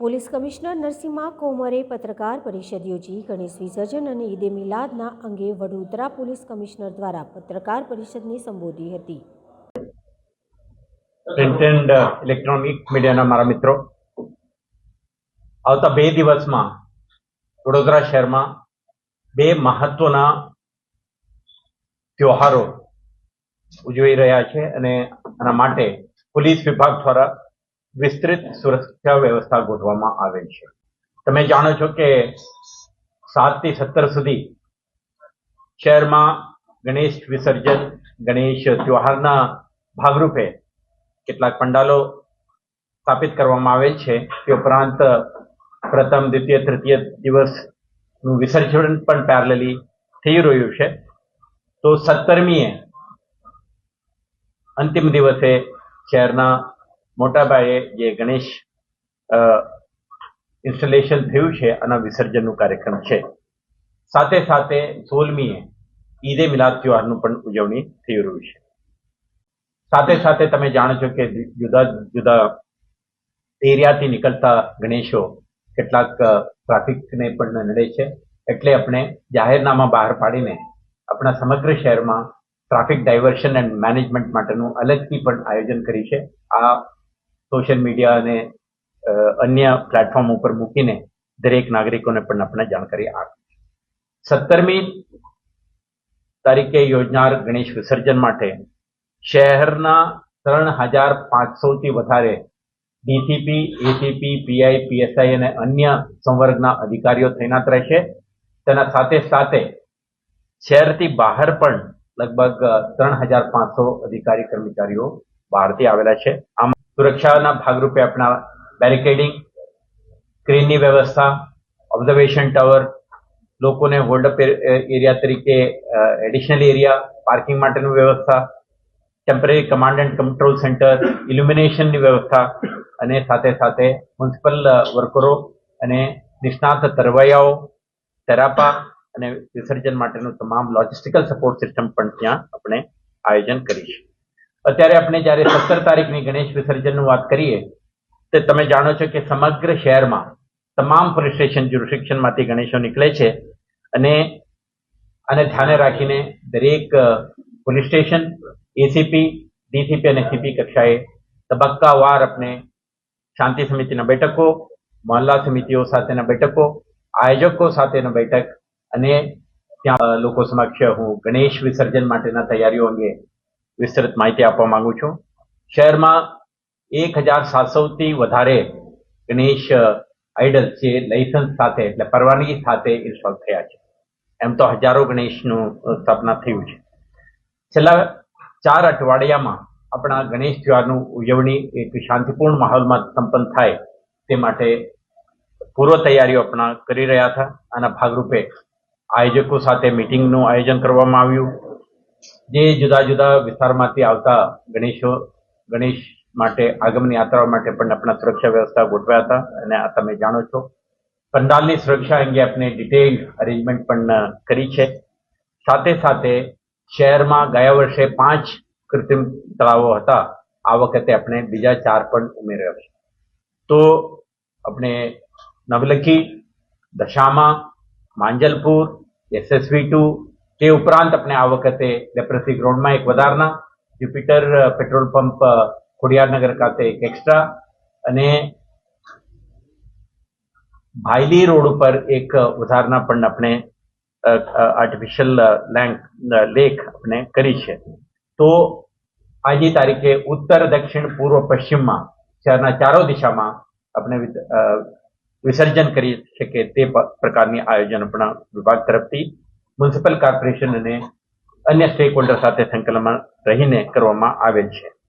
Police commissioner Narasimha કોમરે પત્રકાર પરિષદ યોજી ગણેશ વિસર્જન અને ઈદે મિલાદના અંગે વડોદરા પોલીસ કમિશનર દ્વારા પત્રકાર પરિષદને સંબોધી હતી. ઇલેક્ટ્રોનિક મીડિયાના મારા મિત્રો, આવતા બે દિવસમાં વડોદરા શહેરમાં બે મહત્વના ત્યોહારો ઉજવી રહ્યા છે અને આના માટે પોલીસ વિભાગ દ્વારા વિસ્તૃત સુરક્ષા વ્યવસ્થા ગોઠવવામાં આવેલ છે. તમે જાણો છો કે સાતથી સત્તર સુધી શહેરમાં ગણેશ વિસર્જન, ગણેશ ત્યોહારના ભાગરૂપે કેટલાક પંડાલો સ્થાપિત કરવામાં આવેલ છે. તે ઉપરાંત પ્રથમ, દ્વિતીય, તૃતીય દિવસનું વિસર્જન પણ પેરેલલી થઈ રહ્યું છે. તો સત્તરમીએ અંતિમ દિવસે શહેરના મોટા જે ગણેશ ઇન્સ્ટોલેશન થયું છે, આના વિસર્જનનું કાર્યક્રમ છે. સાથે સાથે સોલમીએ ઈદે મિલાદ ત્યોહારનું પણ ઉજવણી થઈ રહ્યું છે. સાથે સાથે તમે જાણો છો કે જુદા જુદા એરિયાથી નીકળતા ગણેશો કેટલાક ટ્રાફિકને પણ નડે છે. એટલે આપણે જાહેરનામા બહાર પાડીને આપણા સમગ્ર શહેરમાં ટ્રાફિક ડાયવર્શન એન્ડ મેનેજમેન્ટ માટેનું અલગથી પણ આયોજન કરી છે. આ સોશિયલ મીડિયા અને અન્ય પ્લેટફોર્મ ઉપર મૂકીને દરેક નાગરિકોને પણ આપણે જાણકારી આપી સત્તરમી તારીખે યોજનાર ગણેશ વિસર્જન માટે શહેરના ત્રણ હજાર પાંચસોથી વધારે ડીસીપી, એસીપી, પીઆઈ, પીએસઆઈ અને અન્ય સંવર્ગના અધિકારીઓ તૈનાત રહેશે. તેના સાથે સાથે શહેરથી બહાર પણ લગભગ ત્રણ હજાર પાંચસો અધિકારી કર્મચારીઓ બહારથી આવેલા છે. આમ સુરક્ષાના ભાગરૂપે આપણા બેરિકેડિંગ ક્રેનની વ્યવસ્થા ઓબ્ઝર્વેશન ટાવર લોકોને હોલ્ડ અપ એરિયા તરીકે એડિશનલ એરિયા પાર્કિંગ માટેની વ્યવસ્થા temporary command and control centre ઇલ્યુમિનેશનની વ્યવસ્થા અને સાથે સાથે મ્યુનિસિપલ વર્કરો અને નિષ્ણાત તરવૈયાઓ તેરાપા અને વિસર્જન માટેનું તમામ લોજિસ્ટિકલ સપોર્ટ સિસ્ટમ પણ ત્યાં આપણે આયોજન કરીશું. અત્યારે આપણે જ્યારે સત્તર તારીખની ગણેશ વિસર્જનની વાત કરીએ, તો તમે જાણો છો કે સમગ્ર શહેરમાં તમામ પોલીસ સ્ટેશન જ્યુરિસ્ડિક્શનમાંથી ગણેશો નીકળે છે અને આને ધ્યાને રાખીને દરેક પોલીસ સ્ટેશન, એસીપી, ડીસીપી અને સીપી કક્ષાએ તબક્કાવાર આપણે શાંતિ સમિતિના બેઠકો, મહોલ્લા સમિતિઓ સાથેના બેઠકો, આયોજકો સાથેના બેઠક અને ત્યાં લોકો સમક્ષ હું ગણેશ વિસર્જન માટેના તૈયારીઓ અંગે વિસ્તૃત માહિતી આપવા માંગુ છું. શહેરમાં એક હજાર સાતસોથી વધારે ગણેશ આઇડલ જે લાઇસન્સ સાથે એટલે પરવાનગી સાથે ઇન્સ્ટોલ થયા છે. એમ તો હજારો ગણેશનું સ્થાપના થયું છે. છેલ્લા ચાર અઠવાડિયામાં આપણા ગણેશ ત્યોહારનું ઉજવણી એક શાંતિપૂર્ણ માહોલમાં સંપન્ન થાય તે માટે પૂર્વ તૈયારીઓ આપણા કરી રહ્યા હતા. આના ભાગરૂપે આયોજકો સાથે મિટિંગનું આયોજન કરવામાં આવ્યું. જે જુદા જુદા વિસ્તારમાંથી આવતા ગણેશો, ગણેશ માટે, આગમન યાત્રાઓ માટે પણ આપણા સુરક્ષા વ્યવસ્થા ગોઠવ્યા હતા અને આ તમે જાણો છો. પંડાલની સુરક્ષા અંગે આપણે ડિટેલ અરેન્જમેન્ટ પણ કરી છે. સાથે સાથે શહેરમાં ગયા વર્ષે પાંચ કૃત્રિમ તળાવો હતા. આ વખતે આપણે બીજા ચાર પણ ઉમેર્યા છે. તો આપણે નવલખી, દશામાં, માંજલપુર, એસએસવી ટુ તે ઉપરાંત આપણે આ વખતે લેપ્રસી ગ્રાઉન્ડમાં એક વધારના જ્યુપિટર પેટ્રોલ પંપ ખોડિયારનગર ખાતે એક એક્સ્ટ્રા અને ભાયલી રોડ ઉપર એક વધારના પણ આપણે આર્ટિફિશિયલ લેક આપણે કરી છે. તો આજની તારીખે ઉત્તર, દક્ષિણ, પૂર્વ, પશ્ચિમમાં શહેરના ચારો દિશામાં આપણે વિસર્જન કરી શકીએ તે પ્રકારની આયોજન આપણા વિભાગ તરફથી મ્યુનિસિપલ કોર્પોરેશન અને અન્ય સ્ટેક હોલ્ડર સાથે સંકલનમાં રહીને કરવામાં આવેલ છે.